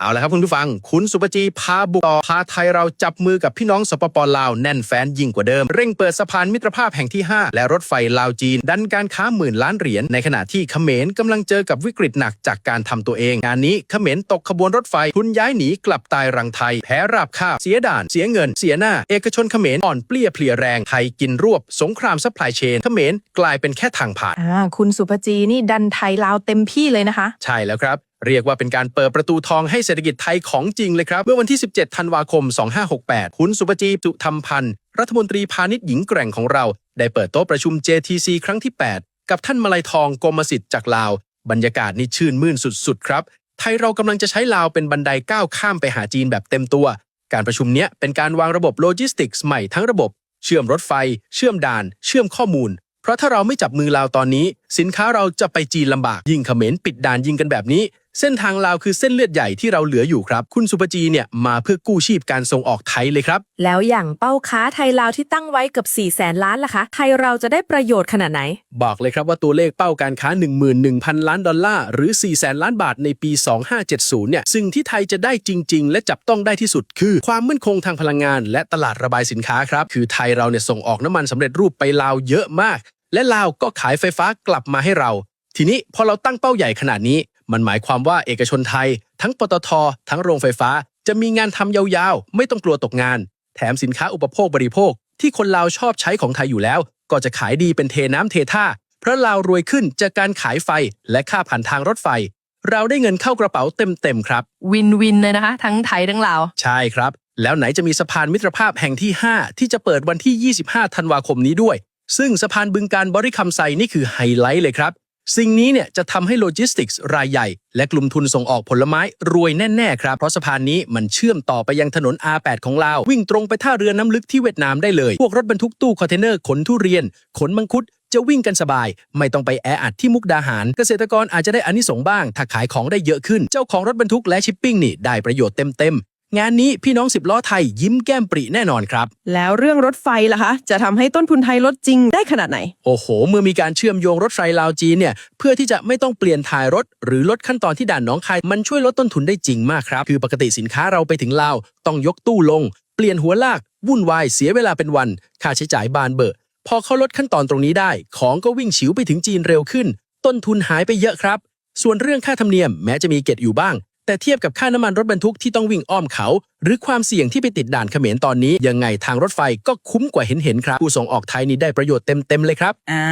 เอาละครับคุณผู้ฟัง คุณสุปจีพาบุกต่อพาไทยเราจับมือกับพี่น้องสปปลาวแน่นแฟนยิ่งกว่าเดิม เร่งเปิดสะพานมิตรภาพแห่งที่ 5 และรถไฟลาวจีน ดันการค้าหมื่นล้านเหรียญในขณะที่เขมรกำลังเจอกับวิกฤตหนักจากการทำตัวเอง งานนี้เขมรตกขบวนรถไฟ ทุนย้ายหนีกลับตายรังไทย แพ้ราบคาบเสียด่าน เสียเงิน เสียหน้า เอกชนเขมรอ่อนเปลี้ยเพลียแรงไทยกินรวบ สงครามซัพพลายเชนเขมรกลายเป็นแค่ทางผ่านอ่าคุณสุภจีนี่ดันไทยลาวเต็มที่เลยนะคะ ใช่แล้วครับ เรียกว่าเป็นการเปิดประตูทองให้เศรษฐกิจไทยของจริงเลยครับ เมื่อวันที่ 17 ธันวาคม 2568 คุณสุปจีสุธรรมพันธ์ รัฐมนตรีพาณิชย์หญิงแกร่งของเรา ได้เปิดโต๊ะประชุม JTC ครั้งที่ 8 กับท่านมาลัยทองกรมสิทธิ์จากลาว บรรยากาศนี่ชื่นมื่นสุดๆครับ ไทยเรากำลังจะใช้ลาวเป็นบันไดก้าวข้ามไปหาจีนแบบเต็มตัว การประชุมเนี้ยเป็นการวางระบบโลจิสติกส์ใหม่ทั้งระบบ เชื่อมรถไฟ เชื่อมด่าน เชื่อมข้อมูลเพราะถ้าเราไม่จับมือลาวตอนนี้ สินค้าเราจะไปจีนลำบากยิ่งเขมรปิดด่านยิงกันแบบนี้ เส้นทางลาวคือเส้นเลือดใหญ่ที่เราเหลืออยู่ครับ คุณสุปจีเนี่ยมาเพื่อกู้ชีพการส่งออกไทยเลยครับ แล้วอย่างเป้าค้าไทยลาวที่ตั้งไว้เกือบ4แสนล้านล่ะคะ ไทยเราจะได้ประโยชน์ขนาดไหน บอกเลยครับว่าตัวเลขเป้าการค้า 11,000 ล้านดอลลาร์หรือ4แสนล้านบาทในปี 2570 เนี่ยสิ่งที่ไทยจะได้จริง ๆ และจับต้องได้ที่สุด คือความมั่นคงทางพลังงาน และตลาดระบายสินค้าครับคือไทยเราเนี่ยส่งออกน้ำมันสำเร็จรูปไปลาวเยอะมาก และลาวก็ขายไฟฟ้ากลับมาให้เรา ทีนี้พอเราตั้งเป้าใหญ่ขนาดนี้ มันหมายความว่าเอกชนไทย ทั้งปตท ทั้งโรงไฟฟ้า จะมีงานทำยาวๆ ไม่ต้องกลัวตกงาน แถมสินค้าอุปโภคบริโภค ที่คนลาวชอบใช้ของไทยอยู่แล้ว ก็จะขายดีเป็นเทน้ำเทท่าเพราะลาวรวยขึ้นจากการขายไฟและค่าผ่านทางรถไฟ เราได้เงินเข้ากระเป๋าเต็มๆครับ วินวินเลยนะคะ ทั้งไทยทั้งลาว ใช่ครับ แล้วไหนจะมีสะพานมิตรภาพแห่งที่ 5 ที่จะเปิดวันที่ 25 ธันวาคมนี้ด้วย ซึ่งสะพานบึงการบริคำไซนี่คือไฮไลท์เลยครับ สิ่งนี้เนี่ยจะทำให้โลจิสติกส์รายใหญ่ และกลุ่มทุนส่งออกผลไม้รวยแน่ ๆ ครับ เพราะสะพานนี้มันเชื่อมต่อไปยังถนน R8 ของลาว วิ่งตรงไปท่าเรือน้ำลึกที่เวียดนามได้เลย พวกรถบรรทุกตู้คอนเทนเนอร์ขนทุเรียน ขนมังคุดจะวิ่งกันสบาย ไม่ต้องไปแออัดที่มุกดาหาร เกษตรกรอาจจะได้อานิสงส์บ้าง ถ้าขายของได้เยอะขึ้น เจ้าของรถบรรทุกและชิปปิ้งนี่ได้ประโยชน์เต็มๆ งานนี้พี่น้องสิบล้อไทยยิ้มแก้มปริแน่นอนครับ แล้วเรื่องรถไฟล่ะคะ จะทำให้ต้นทุนไทยลดจริงได้ขนาดไหน โอ้โห เมื่อมีการเชื่อมโยงรถไฟลาวจีนเนี่ย เพื่อที่จะไม่ต้องเปลี่ยนถ่ายรถ หรือลดขั้นตอนที่ด่านหน้องคายมันช่วยลดต้นทุนได้จริงมากครับ คือปกติสินค้าเราไปถึงลาว ต้องยกตู้ลง เปลี่ยนหัวลาก วุ่นวายเสียเวลาเป็นวัน ค่าใช้จ่ายบานเบอะพอเขาลดขั้นตอนตรงนี้ได้ ของก็วิ่งฉิวไปถึงจีนเร็วขึ้น ต้นทุนหายไปเยอะครับ ส่วนเรื่องค่าธรรมเนียมแม้จะมีเก็บอยู่บ้าง แต่เทียบกับค่าน้ำมันรถบรรทุกที่ต้องวิ่งอ้อมเขา หรือความเสี่ยงที่ไปติดด่านเขมรตอนนี้ ยังไงทางรถไฟก็คุ้มกว่าเห็นเห็นๆครับ ผู้ส่งออกไทยนี่ได้ประโยชน์เต็ม ๆ เลยครับ อ่า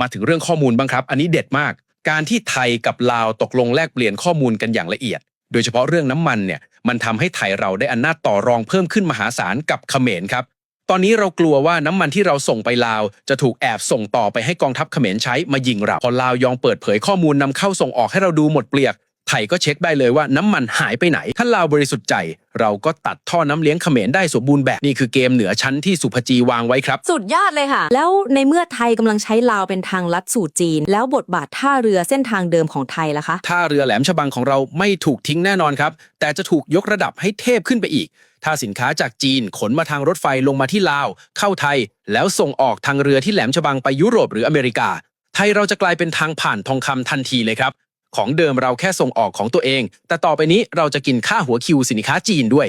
มาถึงเรื่องข้อมูลบ้างครับ อันนี้เด็ดมาก การที่ไทยกับลาวตกลงแลกเปลี่ยนข้อมูลกันอย่างละเอียด โดยเฉพาะเรื่องน้ำมันเนี่ยมันทำให้ไทยเราได้อำนาจต่อรองเพิ่มขึ้นมหาศาลกับเขมรครับ ตอนนี้เรากลัวว่าน้ำมันที่เราส่งไปลาว จะถูกแอบส่งต่อไปให้กองทัพเขมรใช้มายิงเราพอลาวยองเปิดเผยข้อมูลนำเข้าส่งออกให้เราดูหมดเปลือก ไทยก็เช็คได้เลยว่าน้ำมันหายไปไหน ถ้าลาวบริสุทธิ์ใจ เราก็ตัดท่อน้ำเลี้ยงเขมรได้สมบูรณ์แบบนี่คือเกมเหนือชั้นที่สุภจีวางไว้ครับ สุดยอดเลยค่ะ แล้วในเมื่อไทยกำลังใช้ลาวเป็นทางลัดสู่จีน แล้วบทบาทท่าเรือเส้นทางเดิมของไทยล่ะคะท่าเรือแหลมฉบังของเราไม่ถูกทิ้งแน่นอนครับ แต่จะถูกยกระดับให้เทพขึ้นไปอีก ถ้าสินค้าจากจีนขนมาทางรถไฟลงมาที่ลาว เข้าไทย แล้วส่งออกทางเรือที่แหลมฉบังไปยุโรปหรืออเมริกา ไทยเราจะกลายเป็นทางผ่านทองคำทันทีเลยครับ ของเดิมเราแค่ส่งออกของตัวเอง แต่ต่อไปนี้เราจะกินค่าหัวคิวสินค้าจีนด้วย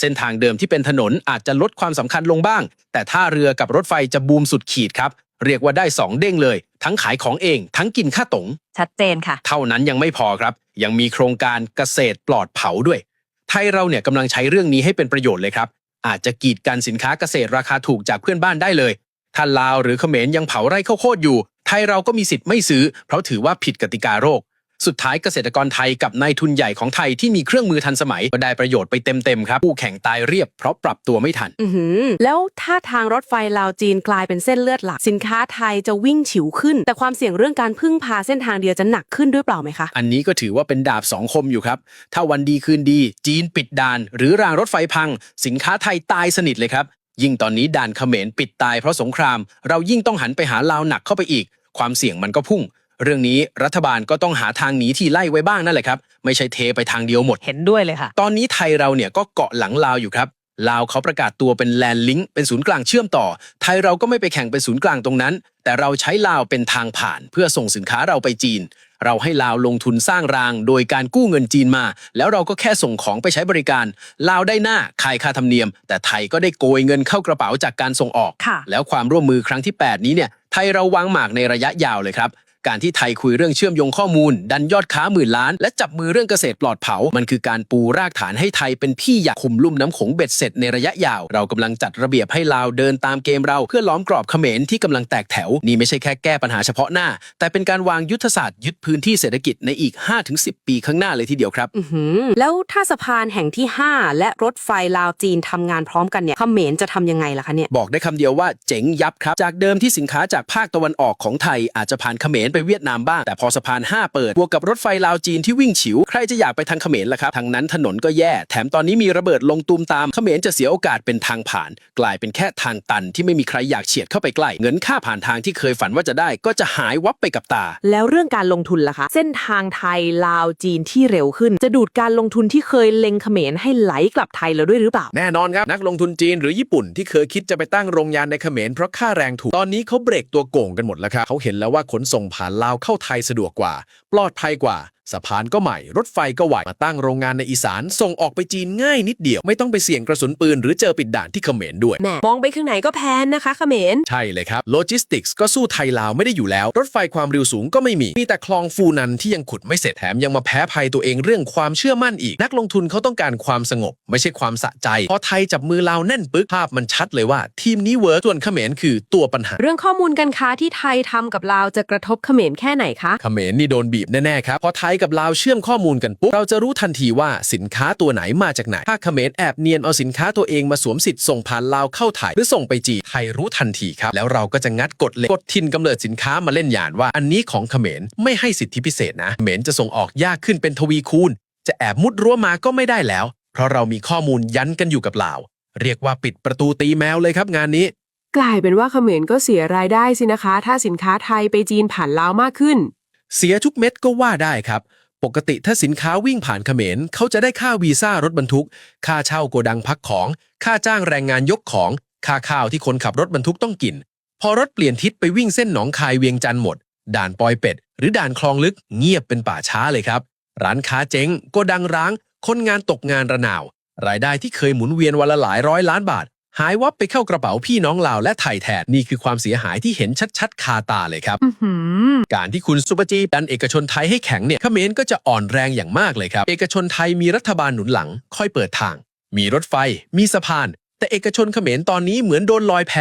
เส้นทางเดิมที่เป็นถนนอาจจะลดความสำคัญลงบ้าง แต่ท่าเรือกับรถไฟจะบูมสุดขีดครับ เรียกว่าได้สองเด้งเลย ทั้งขายของเอง ทั้งกินค่าตง ชัดเจนค่ะ เท่านั้นยังไม่พอครับ ยังมีโครงการเกษตรปลอดเผาด้วย ไทยเราเนี่ยกำลังใช้เรื่องนี้ให้เป็นประโยชน์เลยครับ อาจจะกีดกันสินค้าเกษตรราคาถูกจากเพื่อนบ้านได้เลยถ้าลาวหรือเขมรยังเผาไร่ข้าวโพดอยู่ ไทยเราก็มีสิทธิ์ไม่ซื้อ เพราะถือว่าผิดกติกาโรค สุดท้ายเกษตรกรไทยกับนายทุนใหญ่ของไทยที่มีเครื่องมือทันสมัยก็ได้ประโยชน์ไปเต็มๆครับ ผู้แข่งตายเรียบเพราะปรับตัวไม่ทัน อือหือแล้วถ้าทางรถไฟลาวจีนกลายเป็นเส้นเลือดหลัก สินค้าไทยจะวิ่งฉิวขึ้น แต่ความเสี่ยงเรื่องการพึ่งพาเส้นทางเดียวจะหนักขึ้นด้วยเปล่าไหมคะ อันนี้ก็ถือว่าเป็นดาบสองคมอยู่ครับ ถ้าวันดีคืนดี จีนปิดด่าน หรือรางรถไฟพัง สินค้าไทยตายสนิทเลยครับ ยิ่งตอนนี้ด่านเขมรปิดตายเพราะสงคราม เรายิ่งต้องหันไปหาลาวหนักเข้าไปอีก ความเสี่ยงมันก็พุ่ง เรื่องนี้รัฐบาลก็ต้องหาทางหนีที่ไล่ไว้บ้างนั่นแหละครับ ไม่ใช่เทไปทางเดียวหมด เห็นด้วยเลยค่ะ ตอนนี้ไทยเราเนี่ยก็เกาะหลังลาวอยู่ครับ ลาวเขาประกาศตัวเป็นแลนด์ลิงก์เป็นศูนย์กลางเชื่อมต่อ ไทยเราก็ไม่ไปแข่งเป็นศูนย์กลางตรงนั้น แต่เราใช้ลาวเป็นทางผ่าน เพื่อส่งสินค้าเราไปจีน เราให้ลาวลงทุนสร้างราง โดยการกู้เงินจีนมา แล้วเราก็แค่ส่งของไปใช้บริการ ลาวได้หน้าคายค่าธรรมเนียม แต่ไทยก็ได้โกยเงินเข้ากระเป๋าจากการส่งออก ค่ะ แล้วความร่วมมือครั้งที่ 8 นี้เนี่ย ไทยเราวางหมากในระยะยาวเลยครับ การที่ไทยคุยเรื่องเชื่อมโยงข้อมูล ดันยอดค้าหมื่นล้าน และจับมือเรื่องเกษตรปลอดเผา มันคือการปูรากฐานให้ไทยเป็นพี่อยากคุมลุ่มน้ำโขงเบ็ดเสร็จในระยะยาว เรากำลังจัดระเบียบให้ลาวเดินตามเกมเราเพื่อล้อมกรอบเขมรที่กำลังแตกแถว นี่ไม่ใช่แค่แก้ปัญหาเฉพาะหน้า แต่เป็นการวางยุทธศาสตร์ยึดพื้นที่เศรษฐกิจในอีก 5-10 ปีข้างหน้าเลยทีเดียวครับอื้อหือแล้วถ้าสะพานแห่งที่ 5 และรถไฟลาวจีนทำงานพร้อมกันเนี่ยเขมรจะทำยังไงล่ะคะเนี่ยบอกได้คำเดียวว่าเจ๋งยับครับ จากเดิมที่สินค้าจากภาคตะวันออกของไทยอาจจะผ่านเขมรไปเวียดนามบ้าง แต่พอสะพาน 5 เปิด บวกกับรถไฟลาวจีนที่วิ่งฉิว ใครจะอยากไปทางเขมรล่ะครับ ทางนั้นถนนก็แย่ แถมตอนนี้มีระเบิดลงตูมตาม เขมรจะเสียโอกาสเป็นทางผ่าน กลายเป็นแค่ทางตันที่ไม่มีใครอยากเฉียดเข้าไปใกล้ เงินค่าผ่านทางที่เคยฝันว่าจะได้ ก็จะหายวับไปกับตา แล้วเรื่องการลงทุนล่ะคะ เส้นทางไทยลาวจีนที่เร็วขึ้น จะดูดการลงทุนที่เคยเล็งเขมรให้ไหลกลับไทยเราด้วยหรือเปล่า แน่นอนครับนักลงทุนจีนหรือญี่ปุ่นที่เคยคิดจะไปตั้งโรงงานในเขมรเพราะค่าแรงถูก ตอนนี้เขาเบรกตัวโก่งกันหมดแล้วครับเขาเห็นแล้วว่าขนส่งผ่านลาวเข้าไทยสะดวกกว่า ปลอดภัยกว่า สะพานก็ใหม่ รถไฟก็ไหวมาตั้งโรงงานในอีสาน ส่งออกไปจีนง่ายนิดเดียว ไม่ต้องไปเสี่ยงกระสุนปืนหรือเจอปิดด่านที่เขมรด้วย แหมมองไปข้างไหนก็แพนนะคะเขมร ใช่เลยครับ โลจิสติกส์ก็สู้ไทยลาวไม่ได้อยู่แล้ว รถไฟความเร็วสูงก็ไม่มี มีแต่คลองฟูนันที่ยังขุดไม่เสร็จแถมยังมาแพ้ภัยตัวเองเรื่องความเชื่อมั่นอีก นักลงทุนเขาต้องการความสงบ ไม่ใช่ความสะใจ พอไทยจับมือลาวแน่นปึ๊กภาพมันชัดเลยว่า ทีมนี้เวิร์กส่วนเขมรคือตัวปัญหา เรื่องข้อมูลการค้าที่ไทยทำกับลาวจะกระทบเขมรแค่ไหนคะ เขมรนี่โดนบีบแน่ๆครับพอไทยกับลาวเชื่อมข้อมูลกันปุ๊บ เราจะรู้ทันทีว่าสินค้าตัวไหนมาจากไหน ถ้าเขมรแอบเนียนเอาสินค้าตัวเองมาสวมสิทธิ์ส่งผ่านลาวเข้าไทย หรือส่งไปจีนไทยรู้ทันทีครับ แล้วเราก็จะงัดกฎเหล็กกฎทินกำเนิดสินค้ามาเล่นหยานว่า อันนี้ของเขมรไม่ให้สิทธิพิเศษนะเขมรจะส่งออกยากขึ้นเป็นทวีคูณ จะแอบมุดรั้วมาก็ไม่ได้แล้ว เพราะเรามีข้อมูลยันกันอยู่กับลาว เรียกว่าปิดประตูตีแมวเลยครับงานนี้กลายเป็นว่าเขมรก็เสียรายได้สินะคะ ถ้าสินค้าไทยไปจีนผ่านลาวมากขึ้น เสียทุกเม็ดก็ว่าได้ครับ ปกติถ้าสินค้าวิ่งผ่านเขมรเขาจะได้ค่าวีซ่ารถบรรทุก ค่าเช่าโกดังพักของ ค่าจ้างแรงงานยกของ ค่าข้าวที่คนขับรถบรรทุกต้องกิน พอรถเปลี่ยนทิศไปวิ่งเส้นหนองคายเวียงจันทร์หมด ด่านปอยเป็ด หรือด่านคลองลึกเงียบเป็นป่าช้าเลยครับ ร้านค้าเจ๊งโกดังร้าง คนงานตกงานระนาว รายได้ที่เคยหมุนเวียนวันละหลายร้อยล้านบาท หายวับไปเข้ากระเป๋าพี่น้องลาวและไทยแทนนี่คือความเสียหายที่เห็นชัดๆ คาตาเลยครับอื้อหือการที่คุณสุปจีดันเอกชนไทยให้แข็งเนี่ยเขมรก็จะอ่อนแรงอย่างมากเลยครับ เอกชนไทยมีรัฐบาลหนุนหลัง ค่อยเปิดทาง มีรถไฟ มีสะพาน แต่เอกชนเขมรตอนนี้เหมือนโดนลอยแพ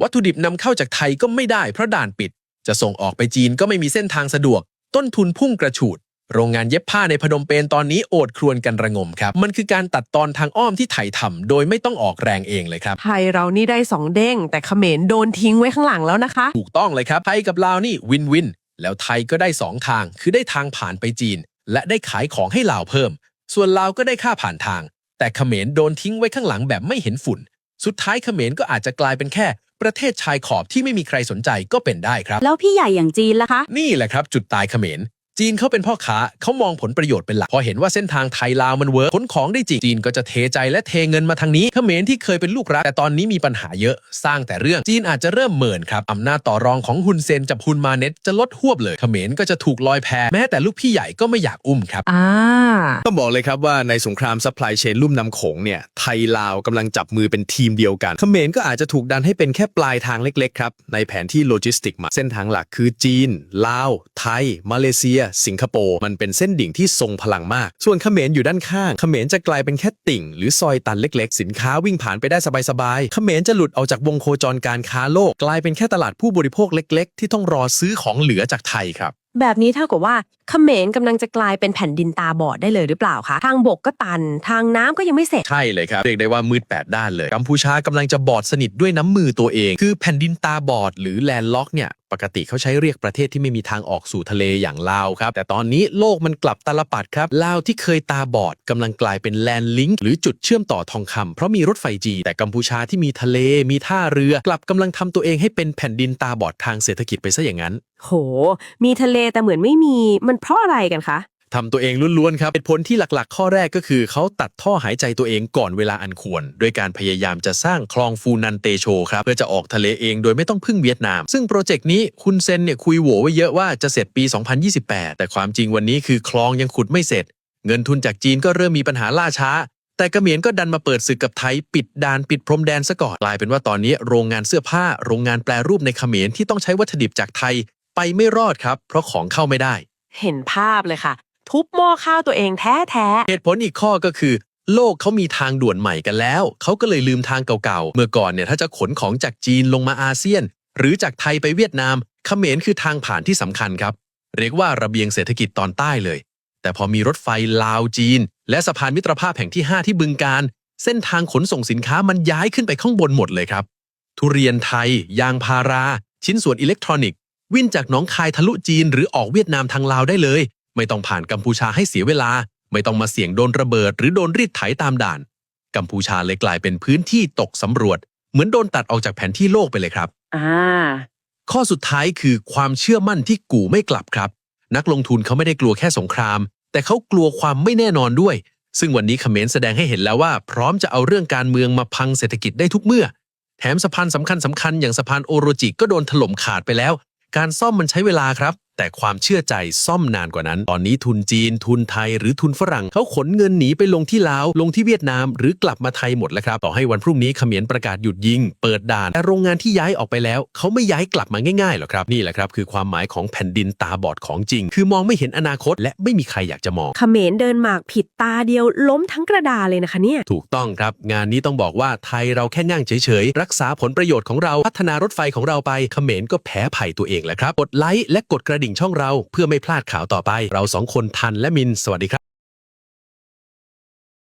วัตถุดิบนำเข้าจากไทยก็ไม่ได้เพราะด่านปิด จะส่งออกไปจีนก็ไม่มีเส้นทางสะดวก ต้นทุนพุ่งกระฉูด โรงงานเย็บผ้าในพนมเปญตอนนี้โอดครวญกันระงมครับ มันคือการตัดตอนทางอ้อมที่ไทยทำโดยไม่ต้องออกแรงเองเลยครับ ไทยเรานี่ได้สองเด้ง แต่เขมรโดนทิ้งไว้ข้างหลังแล้วนะคะ ถูกต้องเลยครับ ไทยกับลาวนี่วินวิน แล้วไทยก็ได้ 2 ทาง คือได้ทางผ่านไปจีน และได้ขายของให้ลาวเพิ่ม ส่วนลาวก็ได้ค่าผ่านทาง แต่เขมรโดนทิ้งไว้ข้างหลังแบบไม่เห็นฝุ่น สุดท้ายเขมรก็อาจจะกลายเป็นแค่ประเทศชายขอบที่ไม่มีใครสนใจก็เป็นได้ครับ แล้วพี่ใหญ่อย่างจีนล่ะคะ นี่แหละครับ จุดตายเขมร จีนเขาเป็นพ่อค้าเขามองผลประโยชน์เป็นหลัก พอเห็นว่าเส้นทางไทยลาวมันเวิร์กขนของได้จริงจีนก็จะเทใจและเทเงินมาทางนี้เขมรที่เคยเป็นลูกรักแต่ตอนนี้มีปัญหาเยอะสร้างแต่เรื่องจีนอาจจะเริ่มเหมินครับอำนาจต่อรองของฮุนเซนจับฮุนมาเน็ตจะลดหวบเลยเขมรก็จะถูกลอยแพแม้แต่ลูกพี่ใหญ่ก็ไม่อยากอุ้มครับอ่าต้องบอกเลยครับว่าในสงครามซัพพลายเชนลุ่มน้ำโขงเนี่ยไทยลาวกำลังจับมือเป็นทีมเดียวกันเขมรก็อาจจะถูกดันให้เป็นแค่ปลายทางเล็กๆครับในแผนที่โลจิสติกมาเส้นทางหลักคือจีนลาวไทยมาเลเซียสิงคโปร์มันเป็นเส้นดิ่งที่ทรงพลังมาก ส่วนเขมรอยู่ด้านข้างเขมรจะกลายเป็นแค่ติ่ง หรือซอยตันเล็ก ๆ สินค้าวิ่งผ่านไปได้สบายๆเขมรจะหลุดออกจากวงโคจรการค้าโลก กลายเป็นแค่ตลาดผู้บริโภคเล็ก ๆ ที่ต้องรอซื้อของเหลือจากไทยครับแบบนี้เท่ากับว่าเขมรกำลังจะกลายเป็นแผ่นดินตาบอดได้เลยหรือเปล่าคะ ทางบกก็ตัน ทางน้ำก็ยังไม่เสร็จ ใช่เลยครับ เรียกได้ว่ามืดแปดด้านเลย กัมพูชากำลังจะบอดสนิทด้วยน้ำมือตัวเอง คือแผ่นดินตาบอดหรือแลนด์ล็อกเนี่ยปกติเขาใช้เรียกประเทศที่ไม่มีทางออกสู่ทะเลอย่างลาวครับ แต่ตอนนี้โลกมันกลับตาลปัดครับ ลาวที่เคยตาบอดกำลังกลายเป็นแลนด์ลิงก์หรือจุดเชื่อมต่อทองคำเพราะมีรถไฟจี แต่กัมพูชาที่มีทะเล มีท่าเรือ กลับกำลังทำตัวเองให้เป็นแผ่นดินตาบอดทางเศรษฐกิจไปซะอย่างนั้น โห มีทะเลแต่เหมือนไม่มี มันเพราะอะไรกันคะ ทำตัวเองล้วนๆครับเหตุผลที่หลักๆ ข้อแรกก็คือเขาตัดท่อหายใจตัวเองก่อนเวลาอันควรโดยการพยายามจะสร้างคลองฟูนันเตโชครับ เพื่อจะออกทะเลเองโดยไม่ต้องพึ่งเวียดนาม ซึ่งโปรเจกต์นี้คุณเซนเนี่ยคุยโหวไว้เยอะว่าจะเสร็จปี 2028 แต่ความจริงวันนี้คือคลองยังขุดไม่เสร็จ เงินทุนจากจีนก็เริ่มมีปัญหาล่าช้า แต่กเขมรก็ดันมาเปิดศึกกับไทยปิดด่านปิดพรมแดนซะก่อนกลายเป็นว่าตอนนี้โรงงานเสื้อผ้า โรงงานแปรรูปในเขมรที่ต้องใช้วัตถุดิบจากไทย ไปไม่รอดครับ เพราะของเข้าไม่ได้ เห็นภาพเลยค่ะ ทุบหม้อข้าวตัวเองแท้แท้เหตุผลอีกข้อก็คือ โลกเขามีทางด่วนใหม่กันแล้ว เขาก็เลยลืมทางเก่าๆ เมื่อก่อนเนี่ยถ้าจะขนของจากจีนลงมาอาเซียน หรือจากไทยไปเวียดนามเขมรคือทางผ่านที่สำคัญครับ เรียกว่าระเบียงเศรษฐกิจตอนใต้เลย แต่พอมีรถไฟลาวจีน และสะพานมิตรภาพแห่งที่ 5 ที่บึงการ เส้นทางขนส่งสินค้ามันย้ายขึ้นไปข้างบนหมดเลยครับ ทุเรียนไทย ยางพารา ชิ้นส่วนอิเล็กทรอนิกส์ วิ่งจากหนองคายทะลุจีนหรือออกเวียดนามทางลาวได้เลย ไม่ต้องผ่านกัมพูชาให้เสียเวลา ไม่ต้องมาเสี่ยงโดนระเบิด หรือโดนรีดไถตามด่าน กัมพูชาเลยกลายเป็นพื้นที่ตกสำรวจ เหมือนโดนตัดออกจากแผนที่โลกไปเลยครับ อ่า ข้อสุดท้ายคือความเชื่อมั่นที่กูไม่กลับครับ นักลงทุนเขาไม่ได้กลัวแค่สงคราม แต่เขากลัวความไม่แน่นอนด้วย ซึ่งวันนี้เขมรแสดงให้เห็นแล้วว่า พร้อมจะเอาเรื่องการเมืองมาพังเศรษฐกิจได้ทุกเมื่อ แถมสะพานสำคัญสำคัญๆอย่างสะพานโอโรจิก็โดนถล่มขาดไปแล้ว การซ่อมมันใช้เวลาครับ แต่ความเชื่อใจซ่อมนานกว่านั้น ตอนนี้ทุนจีน ทุนไทยหรือทุนฝรั่งเขาขนเงินหนีไปลงที่ลาว ลงที่เวียดนาม หรือกลับมาไทยหมดแล้วครับ ต่อให้วันพรุ่งนี้เขมรประกาศหยุดยิง เปิดด่าน แต่โรงงานที่ย้ายออกไปแล้วเขาไม่ย้ายกลับมาง่ายๆหรอกครับ นี่แหละครับคือความหมายของแผ่นดินตาบอดของจริง คือมองไม่เห็นอนาคต และไม่มีใครอยากจะมอง เขมรเดินหมากผิดตาเดียวล้มทั้งกระดาเลยนะคะเนี่ย ถูกต้องครับ งานนี้ต้องบอกว่าไทยเราแค่นั่งเฉยๆรักษาผลประโยชน์ของเราพัฒนารถไฟของเราไปเขมรก็แพ้ภัยตัวเองแหละครับกดไลค์และกดกระดิ่งช่องเราเพื่อไม่พลาดข่าวต่อไป เราสองคนทันและมิน สวัสดีครับ